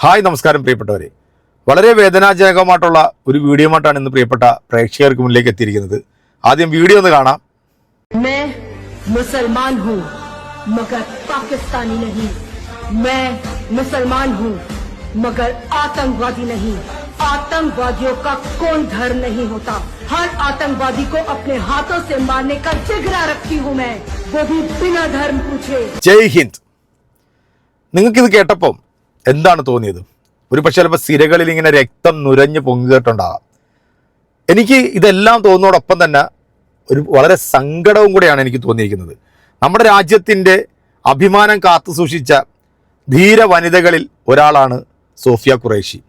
Hi നമസ്കാരം പ്രിയപ്പെട്ടവരെ വളരെ വേദനാജനകമായിട്ടുള്ള ഒരു വീഡിയോമായിട്ടാണ് ഇന്ന് പ്രിയപ്പെട്ട പ്രേക്ഷകർക്ക് മുന്നിലേക്ക് എത്തിയിരിക്കുന്നത് ആദ്യം വീഡിയോ ഒന്ന് കാണാം मैं मुसलमान हूँ मगर पाकिस्तानी नहीं मैं मुसलमान हूँ मगर आतंकवादी नहीं आतंकवादियों का कोई धर्म नहीं होता हर आतंकवादी को अपने हाथों से मारने का जिगरा रखती हूँ मैं वो भी बिना धर्म पूछे ജയ് ഹിന്ദ് നിങ്ങൾക്കിത് കേട്ടപ്പം എന്താണ് തോന്നിയത്? ഒരു പക്ഷേ ചിലപ്പോൾ സിരകളിൽ ഇങ്ങനെ രക്തം നുരഞ്ഞ് പൊങ്ങിയിട്ടുണ്ടാകാം. എനിക്ക് ഇതെല്ലാം തോന്നുന്നതോടൊപ്പം തന്നെ ഒരു വളരെ സങ്കടവും കൂടെയാണ് എനിക്ക് തോന്നിയിരിക്കുന്നത്. നമ്മുടെ രാജ്യത്തിന്റെ അഭിമാനം കാത്തു സൂക്ഷിച്ച ധീര വനിതകളിൽ ഒരാളാണ് സോഫിയ ഖുറേഷി.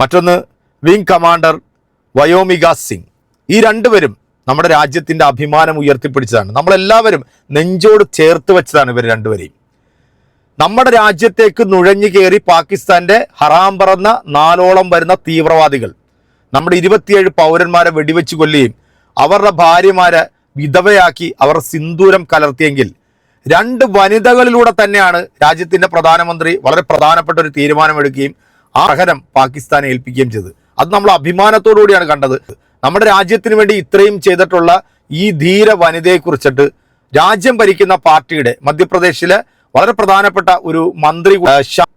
മറ്റൊന്ന് വിംഗ് കമാൻഡർ വയോമിക സിംഗ്. ഈ രണ്ടുപേരും നമ്മുടെ രാജ്യത്തിന്റെ അഭിമാനം ഉയർത്തിപ്പിടിച്ചതാണ്. നമ്മളെല്ലാവരും നെഞ്ചോട് ചേർത്ത് വെച്ചതാണ് ഇവർ രണ്ടുപേരെയും. നമ്മുടെ രാജ്യത്തേക്ക് നുഴഞ്ഞു കയറി പാകിസ്ഥാന്റെ ഹറാം പറന്ന നാലോളം വരുന്ന തീവ്രവാദികൾ നമ്മുടെ ഇരുപത്തിയേഴ് പൗരന്മാരെ വെടിവെച്ച് കൊല്ലുകയും അവരുടെ ഭാര്യമാരെ വിധവയാക്കി അവർ സിന്ദൂരം കലർത്തിയെങ്കിൽ രണ്ട് വനിതകളിലൂടെ തന്നെയാണ് രാജ്യത്തിന്റെ പ്രധാനമന്ത്രി വളരെ പ്രധാനപ്പെട്ട ഒരു തീരുമാനമെടുക്കുകയും ആ അർഹരം പാകിസ്ഥാനെ ഏൽപ്പിക്കുകയും ചെയ്തത്. അത് നമ്മൾ അഭിമാനത്തോടുകൂടിയാണ് കണ്ടത്. നമ്മുടെ രാജ്യത്തിന് വേണ്ടി ഇത്രയും ചെയ്തിട്ടുള്ള ഈ ധീര വനിതയെക്കുറിച്ചിട്ട് രാജ്യം ഭരിക്കുന്ന പാർട്ടിയുടെ മധ്യപ്രദേശിലെ വളരെ പ്രധാനപ്പെട്ട ഒരു മന്ത്രി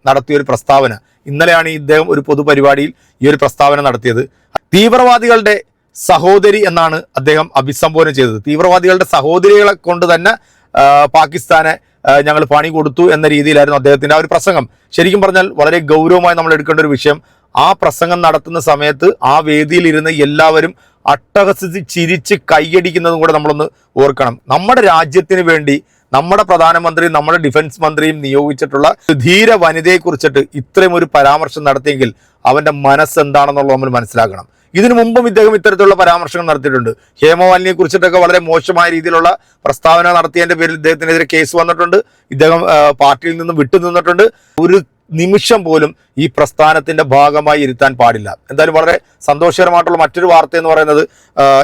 നടത്തിയ ഒരു പ്രസ്താവന. ഇന്നലെയാണ് ഇദ്ദേഹം ഒരു പൊതുപരിപാടിയിൽ ഈ ഒരു പ്രസ്താവന നടത്തിയത്. തീവ്രവാദികളുടെ സഹോദരി എന്നാണ് അദ്ദേഹം അഭിസംബോധന ചെയ്തത്. തീവ്രവാദികളുടെ സഹോദരികളെ കൊണ്ട് തന്നെ പാകിസ്ഥാനെ ഞങ്ങൾ പണി കൊടുത്തു എന്ന രീതിയിലായിരുന്നു അദ്ദേഹത്തിന്റെ ആ ഒരു പ്രസംഗം. ശരിക്കും പറഞ്ഞാൽ വളരെ ഗൗരവമായി നമ്മൾ എടുക്കേണ്ട ഒരു വിഷയം. ആ പ്രസംഗം നടത്തുന്ന സമയത്ത് ആ വേദിയിൽ ഇരുന്ന് എല്ലാവരും അട്ടഹസിച്ച് ചിരിച്ച് കൈയടിക്കുന്നതും കൂടെ നമ്മളൊന്ന് ഓർക്കണം. നമ്മുടെ രാജ്യത്തിന് വേണ്ടി നമ്മുടെ പ്രധാനമന്ത്രിയും നമ്മുടെ ഡിഫൻസ് മന്ത്രിയും നിയോഗിച്ചിട്ടുള്ള ധീര വനിതയെ കുറിച്ചിട്ട് ഇത്രയും ഒരു പരാമർശം നടത്തിയെങ്കിൽ അവന്റെ മനസ്സ് എന്താണെന്നുള്ളത് നമ്മൾ മനസ്സിലാക്കണം. ഇതിനു മുമ്പും ഇദ്ദേഹം ഇത്തരത്തിലുള്ള പരാമർശങ്ങൾ നടത്തിയിട്ടുണ്ട്. ഹേമമാലിനിയെ കുറിച്ചിട്ടൊക്കെ വളരെ മോശമായ രീതിയിലുള്ള പ്രസ്താവന നടത്തിയതിന്റെ പേരിൽ ഇദ്ദേഹത്തിനെതിരെ കേസ് വന്നിട്ടുണ്ട്. ഇദ്ദേഹം പാർട്ടിയിൽ നിന്നും വിട്ടുനിന്നിട്ടുണ്ട്. ഒരു നിമിഷം പോലും ഈ പ്രസ്ഥാനത്തിന്റെ ഭാഗമായി ഇരുത്താൻ പാടില്ല. എന്തായാലും വളരെ സന്തോഷകരമായിട്ടുള്ള മറ്റൊരു വാർത്ത എന്ന് പറയുന്നത്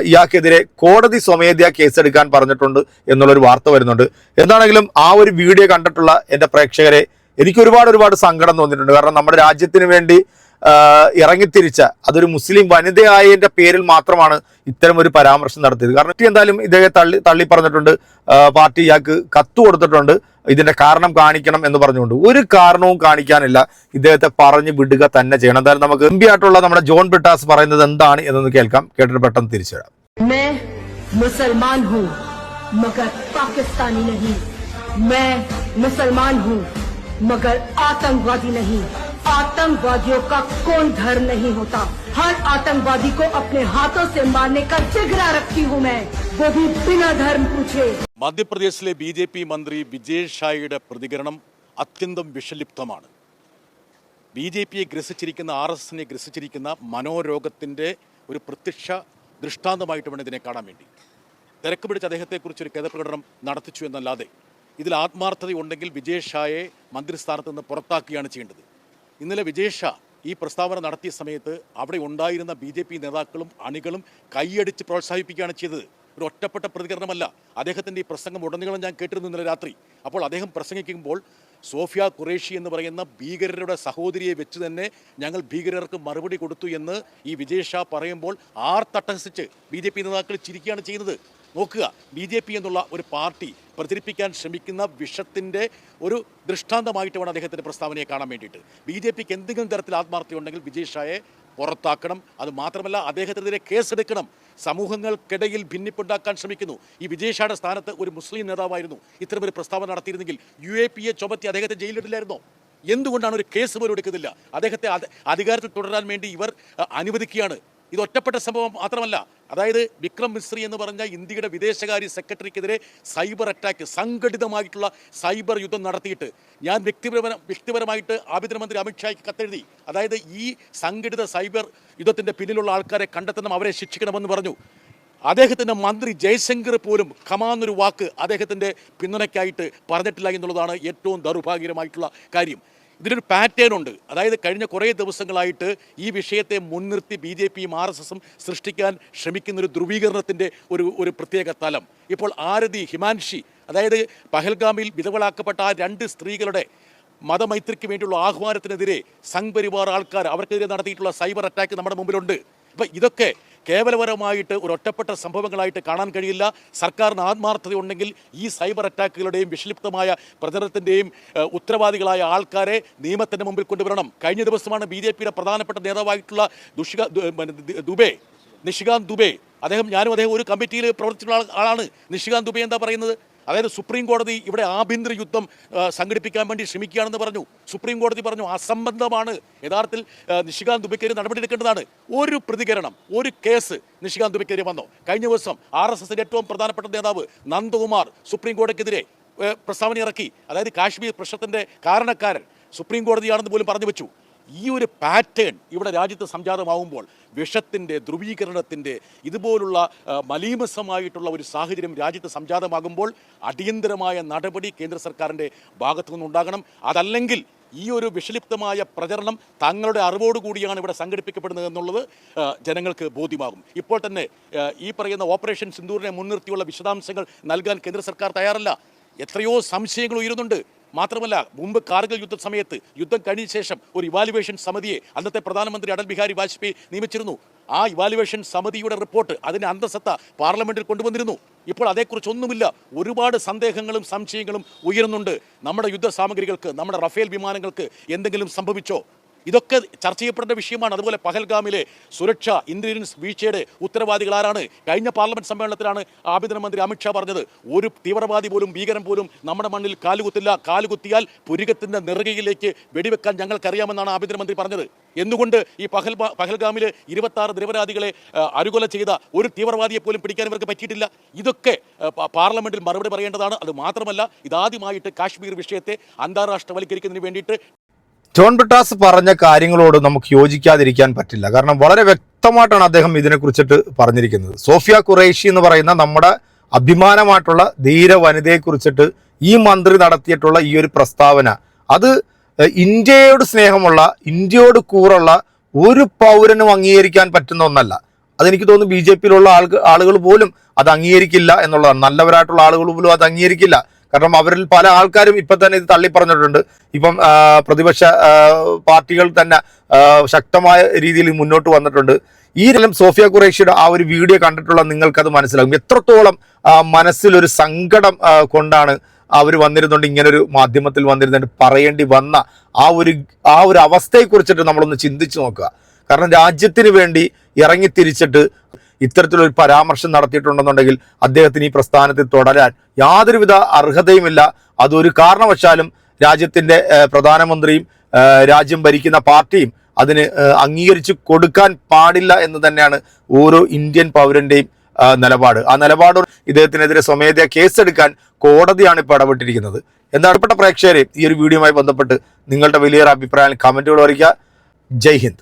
ഇയാൾക്കെതിരെ കോടതി സ്വമേധ്യാ കേസെടുക്കാൻ പറഞ്ഞിട്ടുണ്ട് എന്നുള്ളൊരു വാർത്ത വരുന്നുണ്ട്. എന്താണെങ്കിലും ആ ഒരു വീഡിയോ കണ്ടിട്ടുള്ള എന്റെ പ്രേക്ഷകരെ എനിക്ക് ഒരുപാട് ഒരുപാട് സങ്കടം തോന്നിയിട്ടുണ്ട്. കാരണം നമ്മുടെ രാജ്യത്തിന് വേണ്ടി ഇറങ്ങിത്തിരിച്ച അതൊരു മുസ്ലിം വനിതയായതിന്റെ പേരിൽ മാത്രമാണ് ഇത്തരം ഒരു പരാമർശം നടത്തിയത് കാരണം പാർട്ടി എന്തായാലും ഇദ്ദേഹത്തെ തള്ളി തള്ളി പറഞ്ഞിട്ടുണ്ട് ആ, പാർട്ടി ഇയാൾക്ക് കത്ത് കൊടുത്തിട്ടുണ്ട് ഇതിന്റെ കാരണം കാണിക്കണം എന്ന് പറഞ്ഞുകൊണ്ട് ഒരു കാരണവും കാണിക്കാനില്ല ഇദ്ദേഹത്തെ പറഞ്ഞു വിടുക തന്നെ ചെയ്യണം എന്തായാലും നമുക്ക് എം ആയിട്ടുള്ള നമ്മുടെ ജോൺ ബിട്ടാസ് പറയുന്നത് എന്താണ് എന്നൊന്ന് കേൾക്കാം കേട്ടിട്ട് പെട്ടെന്ന് തിരിച്ചു വരാം मैं मुसलमान हूँ मगर पाकिस्तानी नहीं मैं मुसलमान हूँ मगर आतंकवादी नहीं आतंकवादियों का कोई धर्म नहीं होता हर आतंकवादी को अपने हाथों से मारने का जिगरा रखती हूँ मैं वो भी बिना धर्म पूछे മധ്യപ്രദേശിലെ ബി ജെ പി മന്ത്രി വിജയ് ഷായുടെ പ്രതികരണം അത്യന്തം വിഷലിപ്തമാണ് ബി ജെ പിയെ ഗ്രസിച്ചിരിക്കുന്ന ആർ എസ് എസിനെ ഗ്രസിച്ചിരിക്കുന്ന മനോരോഗത്തിൻ്റെ ഒരു പ്രത്യക്ഷ ദൃഷ്ടാന്തമായിട്ട് വേണം ഇതിനെ കാണാൻ വേണ്ടി തിരക്ക് പിടിച്ച അദ്ദേഹത്തെക്കുറിച്ച് ഒരു ഖേദപ്രകടനം നടത്തിച്ചു എന്നല്ലാതെ ഇതിൽ ആത്മാർത്ഥതയുണ്ടെങ്കിൽ വിജയ് ഷായെ മന്ത്രിസ്ഥാനത്ത് നിന്ന് പുറത്താക്കുകയാണ് ചെയ്യേണ്ടത് ഇന്നലെ വിജയ് ഷാ ഈ പ്രസ്താവന നടത്തിയ സമയത്ത് അവിടെ ഉണ്ടായിരുന്ന ബി ജെ പി നേതാക്കളും അണികളും കൈയടിച്ച് പ്രോത്സാഹിപ്പിക്കുകയാണ് ചെയ്തത്. ഒരു ഒറ്റപ്പെട്ട പ്രതികരണമല്ല. അദ്ദേഹത്തിന്റെ ഈ പ്രസംഗം ഉടനീളം ഞാൻ കേട്ടിരുന്നു ഇന്നലെ രാത്രി. അപ്പോൾ അദ്ദേഹം പ്രസംഗിക്കുമ്പോൾ സോഫിയ ഖുറേഷി എന്ന് പറയുന്ന ഭീകരരുടെ സഹോദരിയെ വെച്ച് തന്നെ ഞങ്ങൾ ഭീകരർക്ക് മറുപടി കൊടുത്തു എന്ന് ഈ വിജയ് ഷാ പറയുമ്പോൾ ആർ തട്ടഹസിച്ച് ബി ജെ പി നേതാക്കൾ ചിരിക്കുകയാണ് ചെയ്യുന്നത്. നോക്കുക. ബി ജെ പി എന്നുള്ള ഒരു പാർട്ടി പ്രചരിപ്പിക്കാൻ ശ്രമിക്കുന്ന വിഷത്തിന്റെ ഒരു ദൃഷ്ടാന്തമായിട്ട് വേണം അദ്ദേഹത്തിന്റെ പ്രസ്താവനയെ കാണാൻ വേണ്ടിയിട്ട്. ബി ജെ പിക്ക് എന്തെങ്കിലും തരത്തിൽ ആത്മാർത്ഥിയുണ്ടെങ്കിൽ വിജയ് ഷായെ പുറത്താക്കണം. അത് മാത്രമല്ല അദ്ദേഹത്തിനെതിരെ കേസെടുക്കണം. സമൂഹങ്ങൾക്കിടയിൽ ഭിന്നിപ്പുണ്ടാക്കാൻ ശ്രമിക്കുന്നു. ഈ വിജയ് ഷായുടെ സ്ഥാനത്ത് ഒരു മുസ്ലിം നേതാവായിരുന്നു. ഇത്തരമൊരു പ്രസ്താവന നടത്തിയിരുന്നെങ്കിൽ യു എ പി എ ചുമത്തി അദ്ദേഹത്തെ ജയിലിടില്ലായിരുന്നോ എന്തുകൊണ്ടാണ് ഒരു കേസ് പോലും എടുക്കുന്നില്ല? അദ്ദേഹത്തെ അധികാരത്തിൽ തുടരാൻ വേണ്ടി ഇവർ അനുവദിക്കുകയാണ്. ഇത് ഒറ്റപ്പെട്ട സംഭവം മാത്രമല്ല. അതായത് വിക്രം മിശ്രി എന്ന് പറഞ്ഞ ഇന്ത്യയുടെ വിദേശകാര്യ സെക്രട്ടറിക്കെതിരെ സൈബർ അറ്റാക്ക് സംഘടിതമായിട്ടുള്ള സൈബർ യുദ്ധം നടത്തിയിട്ട് ഞാൻ വ്യക്തിപരമായ വ്യക്തിപരമായിട്ട് ആഭ്യന്തരമന്ത്രി അമിത്ഷായ്ക്ക് കത്തെഴുതി. അതായത് ഈ സംഘടിത സൈബർ യുദ്ധത്തിന്റെ പിന്നിലുള്ള ആൾക്കാരെ കണ്ടെത്തണം അവരെ ശിക്ഷിക്കണമെന്ന് പറഞ്ഞു. അദ്ദേഹത്തിന്റെ മന്ത്രി ജയശങ്കർ പോലും ഖമാന്നൊരു വാക്ക് അദ്ദേഹത്തിന്റെ പിന്തുണയ്ക്കായിട്ട് പറഞ്ഞിട്ടില്ല എന്നുള്ളതാണ് ഏറ്റവും ദൗർഭാഗ്യകരമായിട്ടുള്ള കാര്യം. ഇതിനൊരു പാറ്റേൺ ഉണ്ട്. അതായത് കഴിഞ്ഞ കുറേ ദിവസങ്ങളായിട്ട് ഈ വിഷയത്തെ മുൻനിർത്തി ബി ജെ പിയും ആർ എസ് എസും സൃഷ്ടിക്കാൻ ശ്രമിക്കുന്ന ഒരു ധ്രുവീകരണത്തിന്റെ ഒരു ഒരു പ്രത്യേക തലം. ഇപ്പോൾ ആരതി ഹിമാൻഷി അതായത് പഹൽഗാമിൽ വിധവളാക്കപ്പെട്ട ആ രണ്ട് സ്ത്രീകളുടെ മതമൈത്രിക്ക് വേണ്ടിയുള്ള ആഹ്വാനത്തിനെതിരെ സംഘ് പരിവാർ ആൾക്കാർ അവർക്കെതിരെ നടത്തിയിട്ടുള്ള സൈബർ അറ്റാക്ക് നമ്മുടെ മുമ്പിലുണ്ട്. അപ്പം ഇതൊക്കെ കേവലപരമായിട്ട് ഒരു ഒറ്റപ്പെട്ട സംഭവങ്ങളായിട്ട് കാണാൻ കഴിയില്ല. സർക്കാരിന് ആത്മാർത്ഥതയുണ്ടെങ്കിൽ ഈ സൈബർ അറ്റാക്കുകളുടെയും വിഷലിപ്തമായ പ്രചരണത്തിന്റെയും ഉത്തരവാദികളായ ആൾക്കാരെ നിയമത്തിന്റെ മുമ്പിൽ കൊണ്ടുവരണം. കഴിഞ്ഞ ദിവസമാണ് ബി ജെ പിയുടെ പ്രധാനപ്പെട്ട നേതാവായിട്ടുള്ള ദുഷിക ദുബേ നിഷികാന്ത് ദുബെ. അദ്ദേഹം ഞാനും അദ്ദേഹം ഒരു കമ്മിറ്റിയിൽ പ്രവർത്തിച്ചിട്ടുള്ള ആളാണ്. നിഷികാന്ത് ദുബെ എന്താ പറയുന്നത്? അതായത് സുപ്രീം കോടതി ഇവിടെ ആഭ്യന്തര യുദ്ധം സംഘടിപ്പിക്കാൻ വേണ്ടി ശ്രമിക്കുകയാണെന്ന് പറഞ്ഞു. സുപ്രീം കോടതി പറഞ്ഞു അസംബന്ധമാണ്. യഥാർത്ഥത്തിൽ നിഷികാന്ത് ദുബയ്ക്കെതിരെ നടപടിയെടുക്കേണ്ടതാണ്. ഒരു പ്രതികരണം ഒരു കേസ് നിഷികാന്ത് ദുബയ്ക്കെതിരെ വന്നു. കഴിഞ്ഞ ദിവസം ആർ എസ് എസിന്റെ ഏറ്റവും പ്രധാനപ്പെട്ട നേതാവ് നന്ദകുമാർ സുപ്രീം കോടതിക്കെതിരെ പ്രസ്താവന ഇറക്കി. അതായത് കാശ്മീർ പ്രശ്നത്തിന്റെ കാരണക്കാരൻ സുപ്രീം കോടതിയാണെന്ന് പോലും പറഞ്ഞു വെച്ചു. ഈ ഒരു പാറ്റേൺ ഇവിടെ രാജ്യത്ത് സംജാതമാവുമ്പോൾ വിഷത്തിന്റെ ധ്രുവീകരണത്തിന്റെ ഇതുപോലുള്ള മലീമസമായിട്ടുള്ള ഒരു സാഹചര്യം രാജ്യത്ത് സംജാതമാകുമ്പോൾ അടിയന്തരമായ നടപടി കേന്ദ്ര സർക്കാരിന്റെ ഭാഗത്തു നിന്നുണ്ടാകണം. അതല്ലെങ്കിൽ ഈ ഒരു വിഷലിപ്തമായ പ്രചരണം തങ്ങളുടെ അറിവോടുകൂടിയാണ് ഇവിടെ സംഘടിപ്പിക്കപ്പെടുന്നത് എന്നുള്ളത് ജനങ്ങൾക്ക് ബോധ്യമാകും. ഇപ്പോൾ തന്നെ ഈ പറയുന്ന ഓപ്പറേഷൻ സിന്ദൂറിനെ മുൻനിർത്തിയുള്ള വിശദാംശങ്ങൾ നൽകാൻ കേന്ദ്ര സർക്കാർ തയ്യാറല്ല. എത്രയോ സംശയങ്ങൾ ഉയരുന്നുണ്ട്. മാത്രമല്ല മുമ്പ് കാർഗിൽ യുദ്ധ സമയത്ത് യുദ്ധം കഴിഞ്ഞ ശേഷം ഒരു ഇവാലുവേഷൻ സമിതിയെ അന്നത്തെ പ്രധാനമന്ത്രി അടൽ ബിഹാരി വാജ്പേയി നിയമിച്ചിരുന്നു. ആ ഇവാലുവേഷൻ സമിതിയുടെ റിപ്പോർട്ട് അതിന് അന്തസത്ത പാർലമെന്റിൽ കൊണ്ടുവന്നിരുന്നു. ഇപ്പോൾ അതേക്കുറിച്ചൊന്നുമില്ല. ഒരുപാട് സന്ദേഹങ്ങളും സംശയങ്ങളും ഉയരുന്നുണ്ട്. നമ്മുടെ യുദ്ധ സാമഗ്രികൾക്ക് നമ്മുടെ റഫേൽ വിമാനങ്ങൾക്ക് എന്തെങ്കിലും സംഭവിച്ചോ? ഇതൊക്കെ ചർച്ച ചെയ്യപ്പെടേണ്ട വിഷയമാണ്. അതുപോലെ പഹൽഗാമിലെ സുരക്ഷ ഇന്റലിജൻസ് വീഴ്ചയുടെ ഉത്തരവാദികൾ ആരാണ്? കഴിഞ്ഞ പാർലമെന്റ് സമ്മേളനത്തിലാണ് ആഭ്യന്തരമന്ത്രി അമിത്ഷാ പറഞ്ഞത്. ഒരു തീവ്രവാദി പോലും ഭീകരൻ പോലും നമ്മുടെ മണ്ണിൽ കാലുകുത്തില്ല കാലുകുത്തിയാൽ പുരുകത്തിന്റെ നെറുകയിലേക്ക് വെടിവെക്കാൻ ഞങ്ങൾക്കറിയാമെന്നാണ് ആഭ്യന്തരമന്ത്രി പറഞ്ഞത്. എന്തുകൊണ്ട് ഈ പഹൽ പഹൽഗാമിലെ ഇരുപത്തി ആറ് നിരപരാധികളെ അരുകൊല ചെയ്ത ഒരു തീവ്രവാദിയെ പോലും പിടിക്കാൻ ഇവർക്ക് പറ്റിയിട്ടില്ല? ഇതൊക്കെ പാർലമെന്റിൽ മറുപടി പറയേണ്ടതാണ്. അത് മാത്രമല്ല ഇതാദ്യമായിട്ട് കാശ്മീർ വിഷയത്തെ അന്താരാഷ്ട്രവൽക്കരിക്കുന്നതിന് വേണ്ടിയിട്ട് ജോൺ ബ്രിട്ടാസ് പറഞ്ഞ കാര്യങ്ങളോട് നമുക്ക് യോജിക്കാതിരിക്കാൻ പറ്റില്ല. കാരണം വളരെ വ്യക്തമായിട്ടാണ് അദ്ദേഹം ഇതിനെക്കുറിച്ചിട്ട് പറഞ്ഞിരിക്കുന്നത്. സോഫിയ ഖുറേഷി എന്ന് പറയുന്ന നമ്മുടെ അഭിമാനമായിട്ടുള്ള ധീര വനിതയെക്കുറിച്ചിട്ട് ഈ മന്ത്രി നടത്തിയിട്ടുള്ള ഈ ഒരു പ്രസ്താവന അത് ഇന്ത്യയോട് സ്നേഹമുള്ള ഇന്ത്യയോട് കൂറുള്ള ഒരു പൗരനും അംഗീകരിക്കാൻ പറ്റുന്ന ഒന്നല്ല. അതെനിക്ക് തോന്നുന്നു ബി ജെ പിയിലുള്ള ആളുകൾ പോലും അത് അംഗീകരിക്കില്ല എന്നുള്ളതാണ്. നല്ലവരായിട്ടുള്ള ആളുകൾ പോലും അത് അംഗീകരിക്കില്ല. കാരണം അവരിൽ പല ആൾക്കാരും ഇപ്പൊ തന്നെ ഇത് തള്ളി പറഞ്ഞിട്ടുണ്ട് ഇപ്പം പ്രതിപക്ഷ പാർട്ടികൾ തന്നെ ശക്തമായ രീതിയിൽ മുന്നോട്ട് വന്നിട്ടുണ്ട്. ഈ രംഗം സോഫിയ കുറേഷ്യയുടെ ആ ഒരു വീഡിയോ കണ്ടിട്ടുള്ള നിങ്ങൾക്കത് മനസ്സിലാകും. എത്രത്തോളം മനസ്സിലൊരു സങ്കടം കൊണ്ടാണ് അവർ വന്നിരുന്നുണ്ട് ഇങ്ങനൊരു മാധ്യമത്തിൽ വന്നിരുന്നുണ്ട് പറയേണ്ടി വന്ന ആ ഒരു ആ ഒരു അവസ്ഥയെക്കുറിച്ചിട്ട് നമ്മളൊന്ന് ചിന്തിച്ചു നോക്കുക. കാരണം രാജ്യത്തിന് വേണ്ടി ഇറങ്ങിത്തിരിച്ചിട്ട് ഇത്തരത്തിലൊരു പരാമർശം നടത്തിയിട്ടുണ്ടെന്നുണ്ടെങ്കിൽ അദ്ദേഹത്തിന് ഈ പ്രസ്ഥാനത്തിൽ തുടരാൻ യാതൊരുവിധ അർഹതയുമില്ല. അതൊരു കാരണവശാലും രാജ്യത്തിന്റെ പ്രധാനമന്ത്രിയും രാജ്യം ഭരിക്കുന്ന പാർട്ടിയും അതിന് അംഗീകരിച്ചു കൊടുക്കാൻ പാടില്ല എന്ന് തന്നെയാണ് ഓരോ ഇന്ത്യൻ പൗരന്റെയും നിലപാട്. ആ നിലപാട് ഇദ്ദേഹത്തിനെതിരെ സ്വമേധയാ കേസെടുക്കാൻ കോടതിയാണ് ഇപ്പോൾ ഇടപെട്ടിരിക്കുന്നത്. എന്താണ് ഇടപെട്ട പ്രേക്ഷകരെ ഈ ഒരു വീഡിയോയുമായി ബന്ധപ്പെട്ട് നിങ്ങളുടെ വലിയൊരു അഭിപ്രായം കമന്റുകൾ അറിയിക്കുക. ജയ് ഹിന്ദ്.